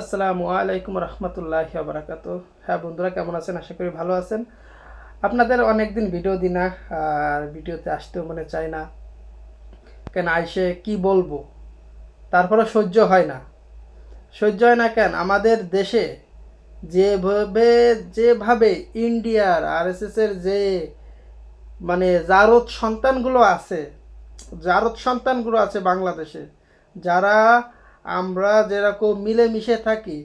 আসসালামু আলাইকুম রহমতুল্লাহ বারাকাত হ্যাঁ বন্ধুরা, কেমন আছেন? আশা করি ভালো আছেন। আপনাদের অনেক দিন ভিডিও দিই না, আর ভিডিওতে আসতেও মনে চায় না। কেন, আইসে কি বলব? তারপরে সহ্য হয় না। সহ্য হয় না কেন? আমাদের দেশে যেভাবে যেভাবে ইন্ডিয়ার আরএসএসের যে মানে জারদ সন্তানগুলো আছে, জারদ সন্তানগুলো আছে বাংলাদেশে, যারা আমরা যেরকম মিলেমিশে থাকি,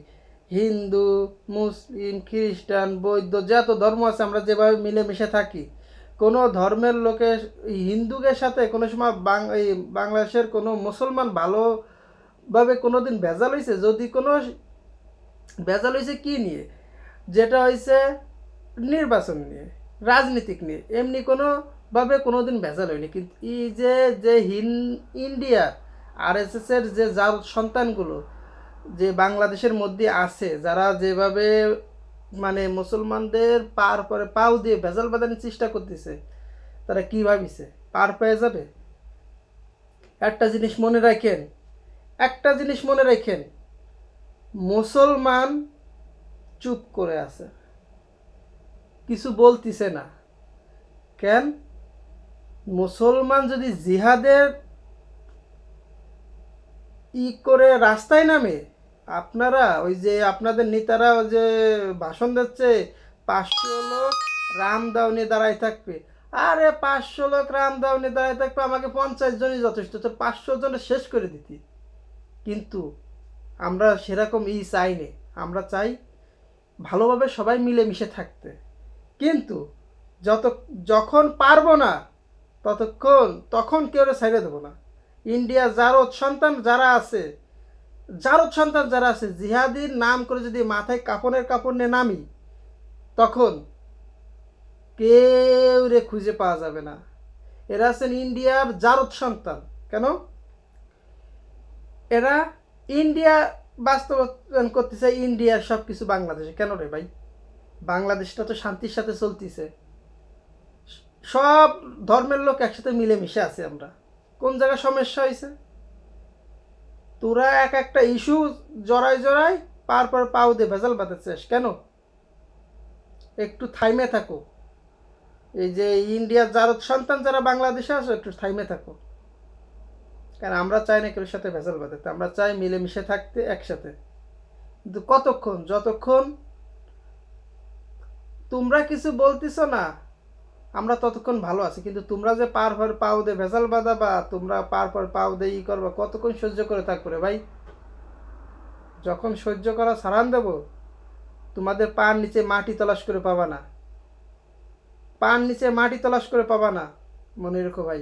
হিন্দু, মুসলিম, খ্রিস্টান, বৌদ্ধ, যত ধর্ম আছে আমরা যেভাবে মিলেমিশে থাকি। কোনো ধর্মের লোকের হিন্দুদের সাথে কোনো সময় এই বাংলাদেশের কোনো মুসলমান ভালোভাবে কোনো দিন ভেজাল হয়েছে যদি কোনো ভেজাল হয়েছে কী নিয়ে? যেটা হয়েছে নির্বাচন নিয়ে, রাজনীতিক নিয়ে। এমনি কোনোভাবে কোনো দিন ভেজাল হয়নি। কিন্তু এই যে যে হিন ইন্ডিয়ার আরএসএসের যে যার সন্তানগুলো যে বাংলাদেশের মধ্যে আছে, যারা যেভাবে মানে মুসলমানদের পার পরে পাও দিয়ে ভেজাল বাঁধানোর চেষ্টা করতেছে, তারা কী ভাবিছে? পার পেয়ে যাবে? একটা জিনিস মনে রাখেন, একটা জিনিস মনে রাখেন, মুসলমান চুপ করে আছে। কিছু বলতিছে না। কেন? মুসলমান যদি জিহাদের ই করে রাস্তায় নামে। আপনারা ওই যে আপনাদের নেতারা ওই যে ভাষণ দিচ্ছে, পাঁচশো লোক রাম দাউনি দাঁড়ায় থাকবে। আরে পাঁচশো লোক রাম দাউনি দাঁড়ায় থাকবে, আমাকে পঞ্চাশ জনই যথেষ্ট, তো পাঁচশো জনে শেষ করে দিতি। কিন্তু আমরা সেরকম ই চাই নে, আমরা চাই ভালোভাবে সবাই মিলেমিশে থাকতে। কিন্তু যত, যখন পারব না, ততক্ষণ, তখন কেউ ছেড়ে দেবো না। ইন্ডিয়া জারদ সন্তান যারা আছে, জারদ সন্তান যারা আছে, জিহাদির নাম করে যদি মাথায় কাপড়ের কাপড় নিয়ে নামি, তখন কেউ রে খুঁজে পাওয়া যাবে না। এরা আছেন ইন্ডিয়ার জারদ সন্তান। কেন? এরা ইন্ডিয়া বাস্তবায়ন করতেছে ইন্ডিয়ার সব কিছু বাংলাদেশে। কেন রে ভাই? বাংলাদেশটা তো শান্তির সাথে চলতেছে। সব ধর্মের লোক একসাথে মিলেমিশে আছে আমরা। কোন জায়গায় সমস্যা হয়েছে? তোরা এক একটা ইস্যু জড়াই জড়াই পার পর পাও দিয়ে ভেজাল বাঁধাচ্ছিস, কেন? একটু থাইমে থাকো। এই যে ইন্ডিয়ার যার সন্তান যারা বাংলাদেশে আছে, একটু থাইমে থাকো। কারণ আমরা চাই না কেউ সাথে ভেজাল বাঁধাতে, আমরা চাই মিলেমিশে থাকতে একসাথে। কিন্তু কতক্ষণ? যতক্ষণ তোমরা কিছু বলতেছো না আমরা ততক্ষণ ভালো আছি, কিন্তু তোমরা যে পার হওয়ার পাও দে ভেজাল বাঁধা বা তোমরা পার পর পাও দে ই করবা, কতক্ষণ সহ্য করে থাকবে ভাই? যখন সহ্য করা সারান দেব, তোমাদের পার নিচে মাটি তলাশ করে পাবা না। পার নিচে মাটি তলাশ করে পাবা না, মনে রেখো ভাই।